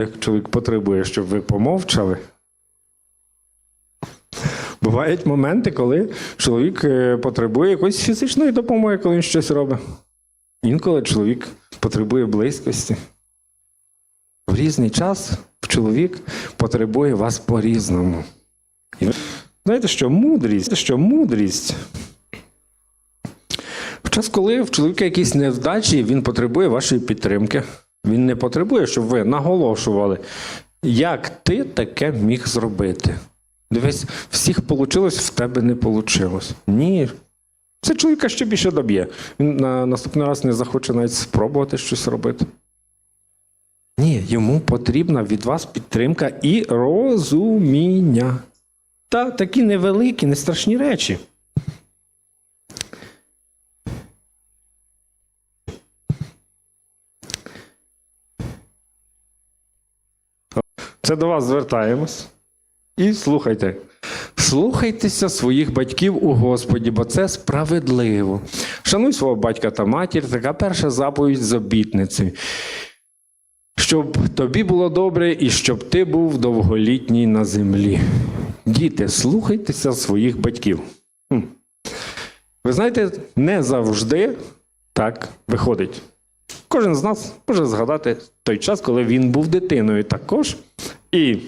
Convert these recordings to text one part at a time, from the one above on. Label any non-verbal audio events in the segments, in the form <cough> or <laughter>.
Як чоловік потребує, щоб ви помовчали. Бувають моменти, коли чоловік е, потребує якоїсь фізичної допомоги, коли він щось робить. Інколи чоловік потребує близькості. В різний час чоловік потребує вас по-різному. Знаєте, що мудрість, що мудрість. В час, коли в чоловіка якісь невдачі, він потребує вашої підтримки. Він не потребує, щоб ви наголошували, як ти таке міг зробити. Дивись, всіх вийшло, в тебе не вийшло. Ні. Це чоловіка ще більше доб'є. Він на наступний раз не захоче навіть спробувати щось робити. Ні, йому потрібна від вас підтримка і розуміння. Та такі невеликі, не страшні речі. Це до вас звертаємось. І слухайте. Слухайтеся своїх батьків у Господі, бо це справедливо. Шануй свого батька та матір, така перша заповідь з обітницею. Щоб тобі було добре і щоб ти був довголітній на землі. Діти, слухайтеся своїх батьків. Хм. Ви знаєте, не завжди так виходить. Кожен з нас може згадати той час, коли він був дитиною також. І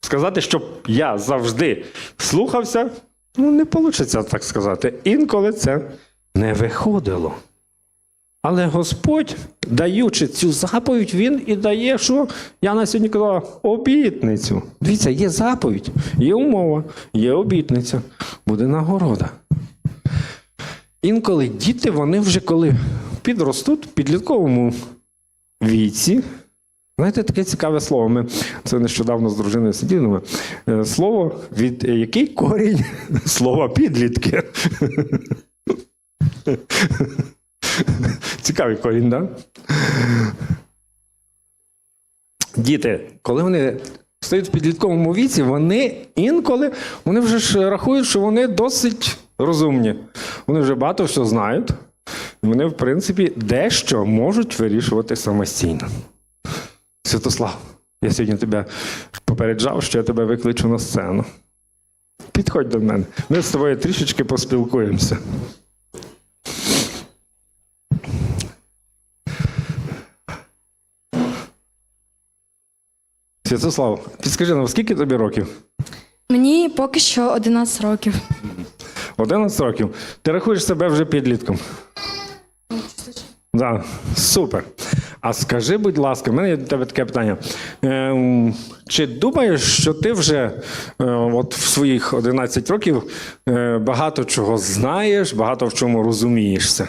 сказати, щоб я завжди слухався, ну, не вийде так сказати. Інколи це не виходило. Але Господь, даючи цю заповідь, Він і дає, що я на сьогодні казав, обітницю. Дивіться, є заповідь, є умова, є обітниця, буде нагорода. Інколи діти, вони вже коли підростуть в підлітковому віці. Знаєте, таке цікаве слово. Ми це нещодавно з дружиною сиділи. е, Слово, від е, який корінь <laughs> слова підлітки. <laughs> Цікавий корінь, так? Да? Діти, коли вони стають в підлітковому віці, вони інколи вони вже ж рахують, що вони досить розумні. Вони вже багато що знають. Вони, в принципі, дещо можуть вирішувати самостійно. Святослав, я сьогодні тебе попереджав, що я тебе викличу на сцену. Підходь до мене. Ми з тобою трішечки поспілкуємося. Святослав, підскажи нам, скільки тобі років? Мені поки що 11 років. 11 років. Ти рахуєш себе вже підлітком? Да, супер. А скажи, будь ласка, в мене є до тебе таке питання. Ем, чи думаєш, що ти вже е, от в своїх 11 років е, багато чого знаєш, багато в чому розумієшся?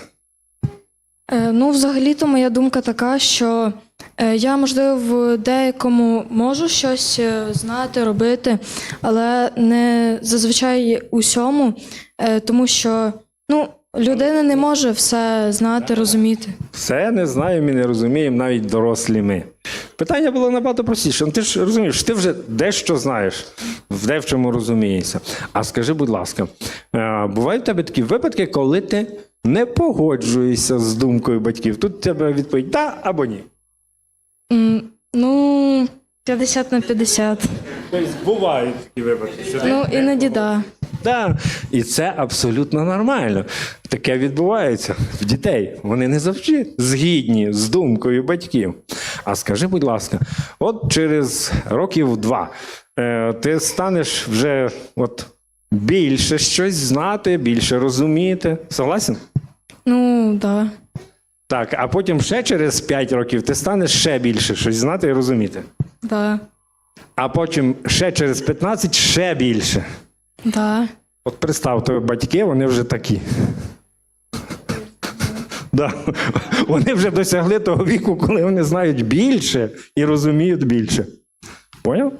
Е, ну, взагалі-то моя думка така, що е, я, можливо, в деякому можу щось е, знати, робити, але не зазвичай усьому, е, тому що ну, людина не може все знати, розуміти. Все не знаємо і не розуміємо навіть дорослі ми. Питання було набагато простіше. Ну, ти ж розумієш, ти вже дещо знаєш, в де в чому розумієшся. А скажи, будь ласка, е, бувають в тебе такі випадки, коли ти не погоджуєшся з думкою батьків? Тут тебе відповідь да або ні. М, ну, 50 на 50. Тобто бувають такі випадки. Що Ну, іноді да. Да. І це абсолютно нормально. Таке відбувається в дітей. Вони не завжди згідні з думкою батьків. А скажи, будь ласка, от через років два е, ти станеш вже от більше щось знати, більше розуміти. Согласен? Ну, да. Так, а потім ще через 5 років ти станеш ще більше щось знати і розуміти. Да. А потім ще через 15 ще більше. Да. От представте, батьки, вони вже такі. Да. Вони вже досягли того віку, коли вони знають більше і розуміють більше. Поняв?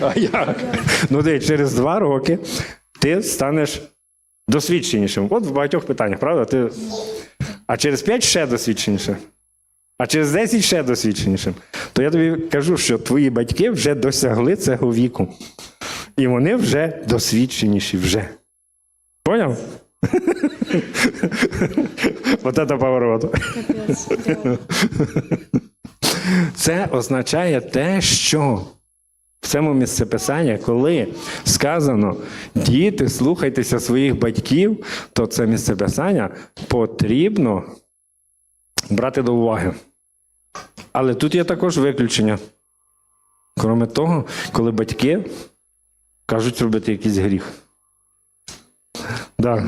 А як? Ну, де через два роки ти станеш досвідченішим. От в багатьох питаннях, правда? Ти... А через п'ять ще досвідченішим. А через 10 ще досвідченішим. То я тобі кажу, що твої батьки вже досягли цього віку. І вони вже досвідченіші вже. Поняв? <laughs> Вот это поворот. Це означає те, що в цьому місцеписанні, коли сказано діти, слухайтеся своїх батьків, то це місцеписання потрібно брати до уваги. Але тут є також виключення. Кроме того, коли батьки кажуть робити якийсь гріх. Да,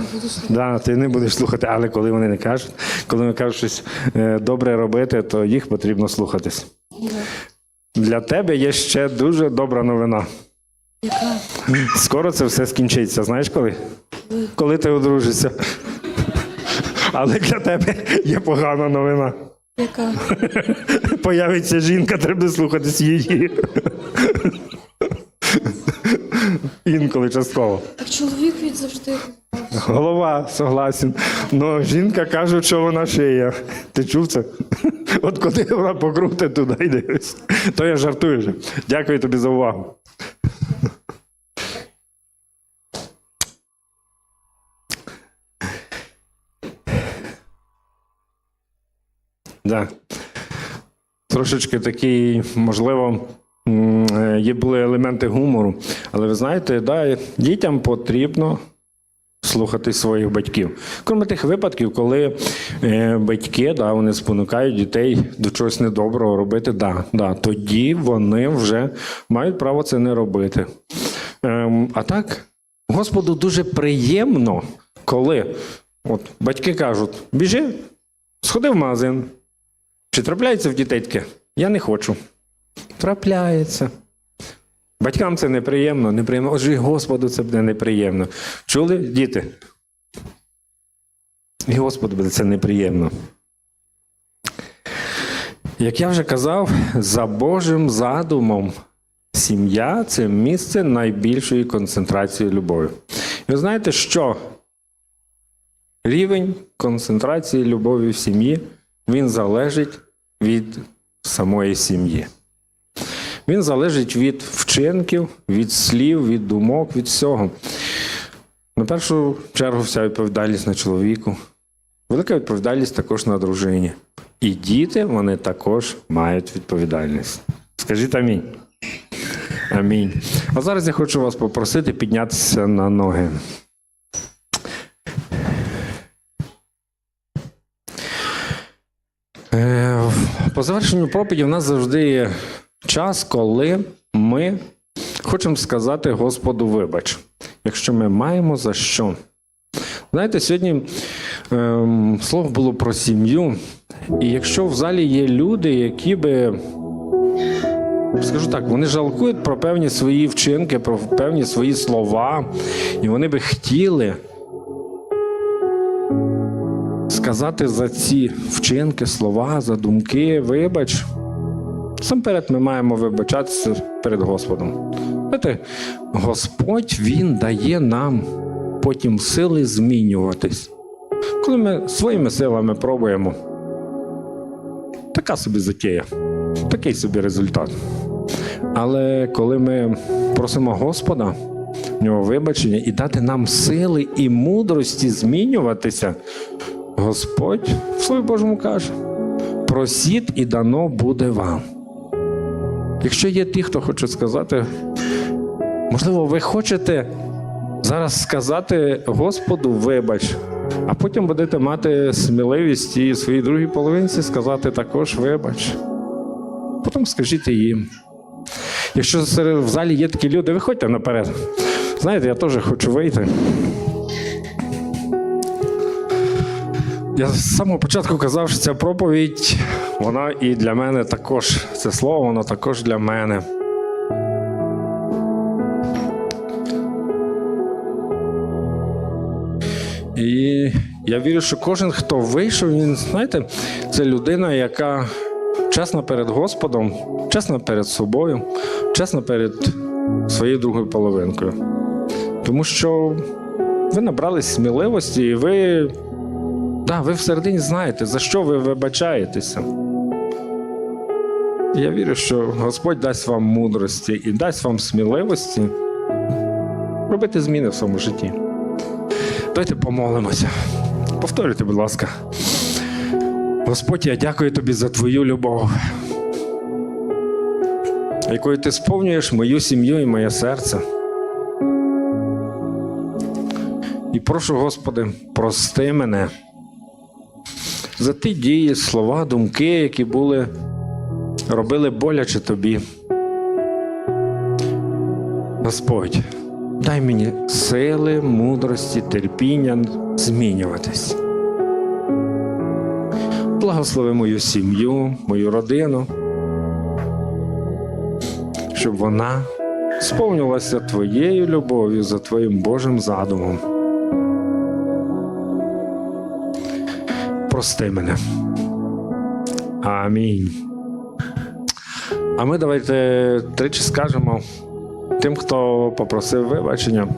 да, ти не будеш слухати, але коли вони не кажуть, коли вони кажуть щось е, добре робити, то їх потрібно слухатись. Для тебе є ще дуже добра новина. Яка? Скоро це все скінчиться. Знаєш коли? Коли ти одружишся. Але для тебе є погана новина. Яка? Появиться жінка, треба слухатись її. Інколи частково. Так чоловік від завжди. Голова, согласен. Ну, жінка каже, що вона шиє. Ти чув це? От куди вона покрутить туди йде. То я жартую вже. Дякую тобі за увагу. Да. Трошечки такий, можливо, є були елементи гумору. Але ви знаєте, да, дітям потрібно слухати своїх батьків. Крім тих випадків, коли е, батьки да, вони спонукають дітей до чогось недоброго робити, да, да, тоді вони вже мають право це не робити. Ем, а так, Господу дуже приємно, коли от, батьки кажуть: біжи, сходи в магазин. Чи трапляється в дітей таке? Я не хочу. Трапляється. Батькам це неприємно, неприємно. Отже, Господу це буде неприємно. Чули, діти? І Господу буде це неприємно. Як я вже казав, за Божим задумом сім'я це місце найбільшої концентрації любові. І ви знаєте, що рівень концентрації любові в сім'ї він залежить від самої сім'ї. Він залежить від вчинків, від слів, від думок, від всього. На першу чергу вся відповідальність на чоловіку. Велика відповідальність також на дружині. І діти вони також мають відповідальність. Скажіть амінь. Амінь. А зараз я хочу вас попросити піднятися на ноги. Е, По завершенню проповіді в нас завжди є час, коли ми хочемо сказати Господу вибач, якщо ми маємо за що. Знаєте, сьогодні ем, слово було про сім'ю, і якщо в залі є люди, які би, скажу так, вони жалкують про певні свої вчинки, про певні свої слова, і вони би хотіли сказати за ці вчинки, слова, за думки, вибач. Насамперед ми маємо вибачатися перед Господом. Знаєте, Господь Він дає нам потім сили змінюватись. Коли ми своїми силами пробуємо, така собі затія, такий собі результат. Але коли ми просимо Господа, в нього вибачення і дати нам сили і мудрості змінюватися, Господь в Слові Божому каже: просіть і дано буде вам. Якщо є ті, хто хоче сказати, можливо, ви хочете зараз сказати Господу вибач, а потім будете мати сміливість і своїй другій половинці сказати також вибач. Потім скажіть їм. Якщо в залі є такі люди, виходьте наперед. Знаєте, я теж хочу вийти. Я з самого початку казав, що ця проповідь, вона і для мене також, це слово, воно також для мене. І я вірю, що кожен, хто вийшов, він, знаєте, це людина, яка чесна перед Господом, чесна перед собою, чесна перед своєю другою половинкою. Тому що ви набрались сміливості, і ви Да, ви всередині знаєте, за що ви вибачаєтеся. Я вірю, що Господь дасть вам мудрості і дасть вам сміливості робити зміни в своєму житті. Давайте помолимося. Повторюйте, будь ласка. Господь, я дякую тобі за твою любов, якою ти сповнюєш мою сім'ю і моє серце. І прошу, Господи, прости мене за ті дії, слова, думки, які були, робили боляче тобі. Господь, дай мені сили, мудрості, терпіння змінюватись. Благослови мою сім'ю, мою родину, щоб вона сповнювалася Твоєю любов'ю за Твоїм Божим задумом. Прости мене. Амінь. А ми давайте тричі скажемо тим, хто попросив вибачення.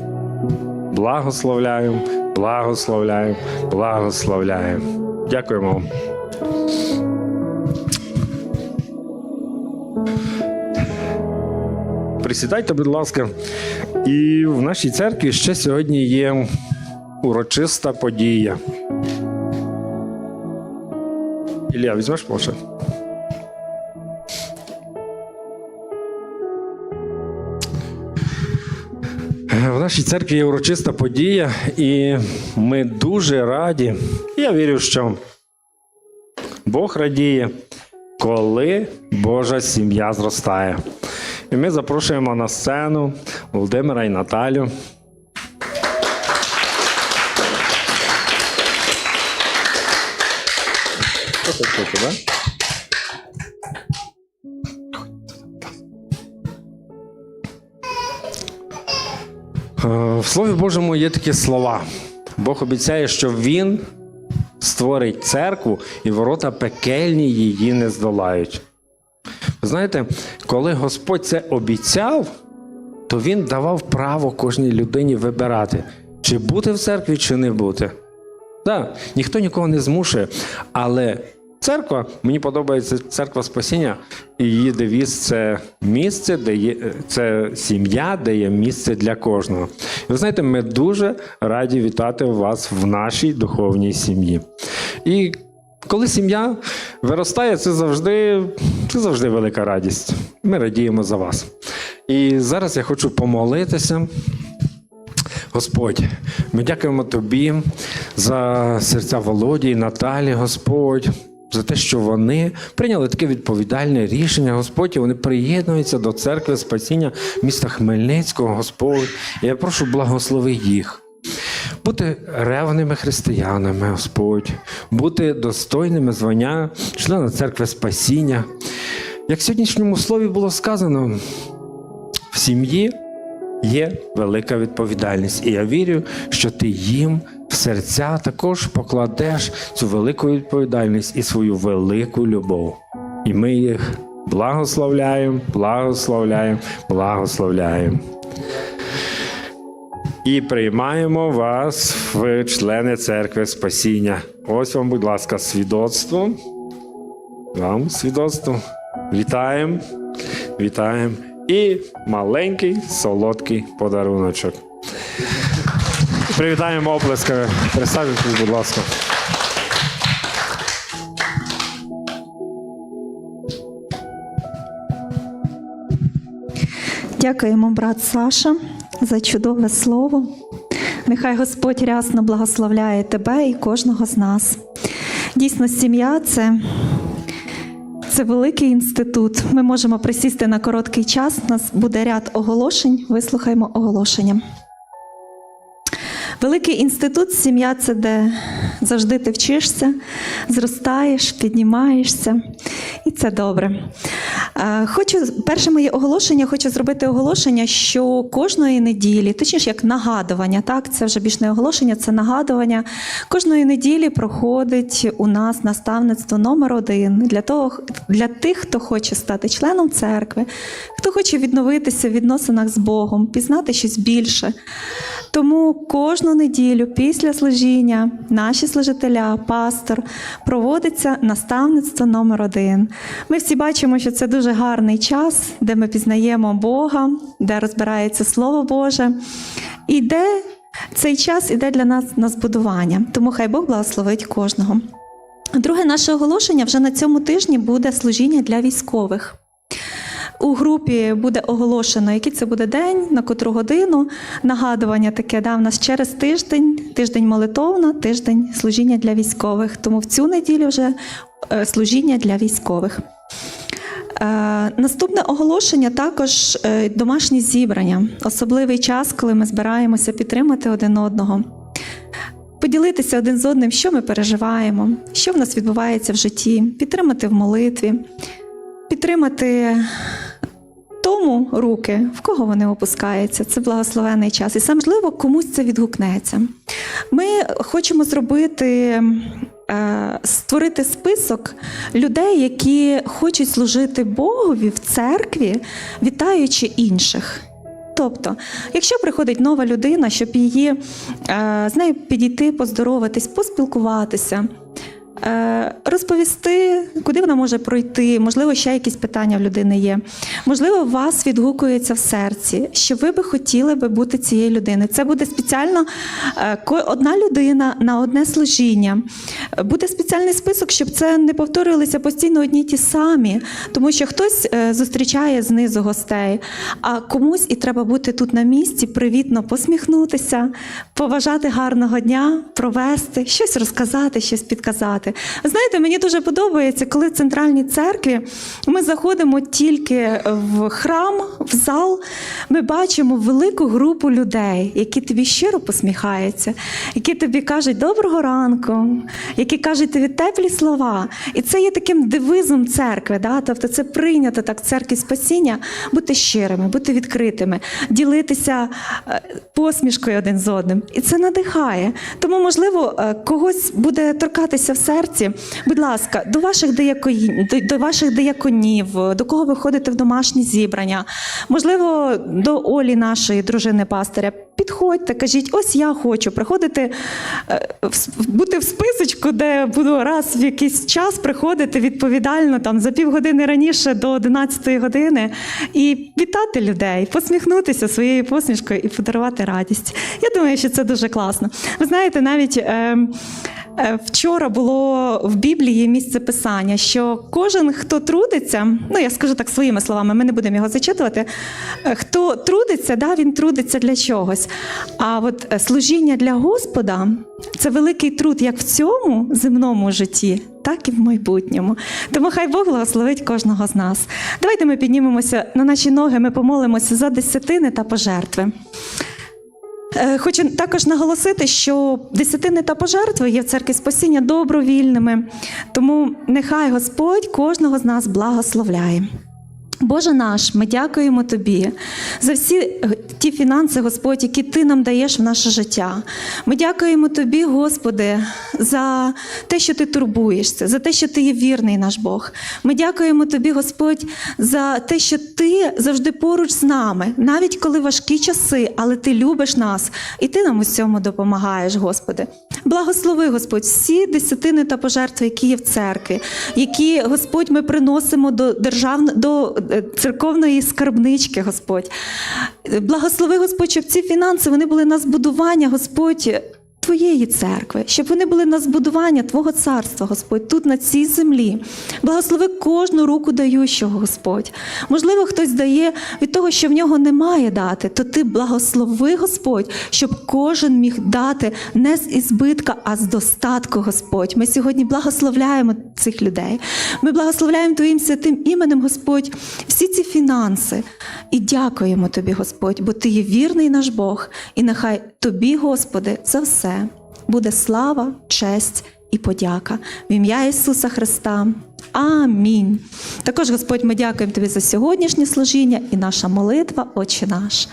Благословляємо, благословляємо, благословляємо. Дякуємо. Присідайте, будь ласка. І в нашій церкві ще сьогодні є урочиста подія. Ілля, візьмеш площадь? В нашій церкві є урочиста подія, і ми дуже раді. Я вірю, що Бог радіє, коли Божа сім'я зростає. І ми запрошуємо на сцену Володимира і Наталю. Да? Е, В Слові Божому є такі слова. Бог обіцяє, що Він створить церкву, і ворота пекельні її не здолають. Ви знаєте, коли Господь це обіцяв, то Він давав право кожній людині вибирати, чи бути в церкві, чи не бути. Так, ніхто нікого не змушує, але церква, мені подобається церква спасіння, і її девіз це місце, де є це сім'я, де є місце для кожного. І ви знаєте, ми дуже раді вітати вас в нашій духовній сім'ї. І коли сім'я виростає, це завжди, це завжди велика радість. Ми радіємо за вас. І зараз я хочу помолитися. Господь, ми дякуємо Тобі за серця Володі і Наталі, Господь, за те, що вони прийняли таке відповідальне рішення, Господь, і вони приєднуються до церкви спасіння міста Хмельницького, Господь. І я прошу благослови їх. Бути ревними християнами, Господь, бути достойними звання члена церкви спасіння. Як в сьогоднішньому слові було сказано, в сім'ї є велика відповідальність. І я вірю, що ти їм в серця також покладеш цю велику відповідальність і свою велику любов. І ми їх благословляємо, благословляємо, благословляємо. І приймаємо вас в члени церкви спасіння. Ось вам, будь ласка, свідоцтво. Вам свідоцтво. Вітаємо. Вітаємо. І маленький солодкий подаруночок. Привітаємо оплесками. Присаджуйтесь, будь ласка. Дякуємо, брат Саша, за чудове слово. Нехай Господь рясно благословляє тебе і кожного з нас. Дійсно, сім'я це, це великий інститут. Ми можемо присісти на короткий час. У нас буде ряд оголошень. Вислухаємо оголошення. Великий інститут, сім'я це де завжди ти вчишся, зростаєш, піднімаєшся, і це добре. Е, Хочу перше моє оголошення, хочу зробити оголошення, що кожної неділі, точніше як нагадування, так це вже більш не оголошення, це нагадування. Кожної неділі проходить у нас наставництво номер один для того, для тих, хто хоче стати членом церкви, хто хоче відновитися в відносинах з Богом, пізнати щось більше. Тому кожну неділю після служіння наші служителя, пастор, проводиться наставництво номер один. Ми всі бачимо, що це дуже гарний час, де ми пізнаємо Бога, де розбирається Слово Боже, і де Цей час іде для нас на збудування, тому хай Бог благословить кожного. Друге наше оголошення вже на цьому тижні буде служіння для військових. У групі буде оголошено, який це буде день, на котру годину. Нагадування таке да, в нас через тиждень, тиждень молитовна, тиждень служіння для військових. Тому в цю неділю вже е, служіння для військових. Е, наступне оголошення також е, домашні зібрання, особливий час, коли ми збираємося підтримати один одного. Поділитися один з одним, що ми переживаємо, що в нас відбувається в житті, підтримати в молитві, підтримати тому руки, в кого вони опускаються. Це благословений час. І саме можливо, комусь це відгукнеться. Ми хочемо зробити. е, Створити список людей, які хочуть служити Богові в церкві, вітаючи інших. Тобто, якщо приходить нова людина, щоб її е, з нею підійти, поздороватись, поспілкуватися, розповісти, куди вона може пройти, можливо, ще якісь питання в людини є. Можливо, вас відгукується в серці, що ви би хотіли би бути цією людиною. Це буде спеціально е, одна людина на одне служіння. Буде спеціальний список, щоб це не повторювалися постійно одні ті самі, тому що хтось е, зустрічає знизу гостей, а комусь і треба бути тут на місці, привітно посміхнутися, поважати гарного дня, провести, щось розказати, щось підказати. Знаєте, мені дуже подобається, коли в центральній церкві ми заходимо тільки в храм, в зал, ми бачимо велику групу людей, які тобі щиро посміхаються, які тобі кажуть доброго ранку, які кажуть тобі теплі слова. І це є таким девизом церкви. Да? Тобто це прийнято так в церкві спасіння бути щирими, бути відкритими, ділитися е, посмішкою один з одним. І це надихає. Тому, можливо, е, когось буде торкатися в серці. Будь ласка, до ваших дияконів, до, ваших дияконів, до кого ви ходите в домашні зібрання, можливо, до Олі, нашої дружини пастиря. Підходьте, кажіть, ось я хочу приходити, е, бути в списочку, де буду раз в якийсь час приходити відповідально там за півгодини раніше до 11 години і вітати людей, посміхнутися своєю посмішкою і подарувати радість. Я думаю, що це дуже класно. Ви знаєте, навіть. Е, Е, Вчора було в Біблії місце писання, що кожен, хто трудиться, ну я скажу так своїми словами, ми не будемо його зачитувати. е, Хто трудиться, да, він трудиться для чогось. А от е, служіння для Господа це великий труд як в цьому земному житті, так і в майбутньому. Тому хай Бог благословить кожного з нас. Давайте ми піднімемося на наші ноги, ми помолимося за десятини та пожертви. Е, Хочу також наголосити, що десятини та пожертви є в церкві спасіння добровільними, тому нехай Господь кожного з нас благословляє. Боже наш, ми дякуємо Тобі за всі е, ті фінанси, Господь, які Ти нам даєш в наше життя. Ми дякуємо Тобі, Господи, за те, що Ти турбуєшся, за те, що Ти є вірний наш Бог. Ми дякуємо Тобі, Господь, за те, що Ти завжди поруч з нами, навіть коли важкі часи, але Ти любиш нас і Ти нам у цьому допомагаєш, Господи. Благослови, Господь, всі десятини та пожертви, які є в церкві, які, Господь, ми приносимо до державно до е, церковної скарбнички, Господь. Благослови, Господь, щоб ці фінанси вони були на збудування, Господь. Твоєї церкви, щоб вони були на збудування Твого царства, Господь, тут на цій землі. Благослови кожну руку даючого, Господь. Можливо, хтось дає від того, що в нього немає дати, то ти благослови, Господь, щоб кожен міг дати не з ізбитка, а з достатку, Господь. Ми сьогодні благословляємо цих людей. Ми благословляємо Твоїм святим іменем, Господь, всі ці фінанси. І дякуємо Тобі, Господь, бо Ти є вірний наш Бог, і нехай Тобі, Господи, за все буде слава, честь і подяка в ім'я Ісуса Христа. Амінь. Також, Господь, ми дякуємо Тобі за сьогоднішнє служіння і наша молитва, Отче наш.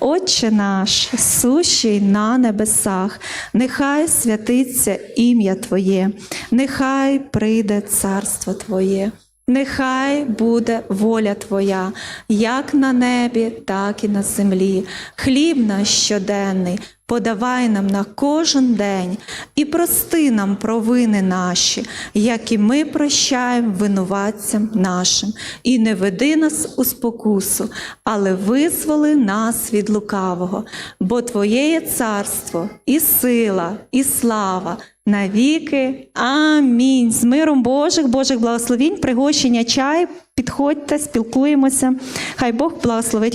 Отче наш, сущий на небесах, нехай святиться ім'я Твоє, нехай прийде царство Твоє. Нехай буде воля Твоя, як на небі, так і на землі. Хліб наш щоденний подавай нам на кожен день і прости нам провини наші, як і ми прощаємо винуватцям нашим. І не веди нас у спокусу, але визволи нас від лукавого, бо Твоє є царство, і сила, і слава. Навіки. Амінь. З миром Божих, Божих благословінь, пригощення чай. Підходьте, спілкуємося. Хай Бог благословить.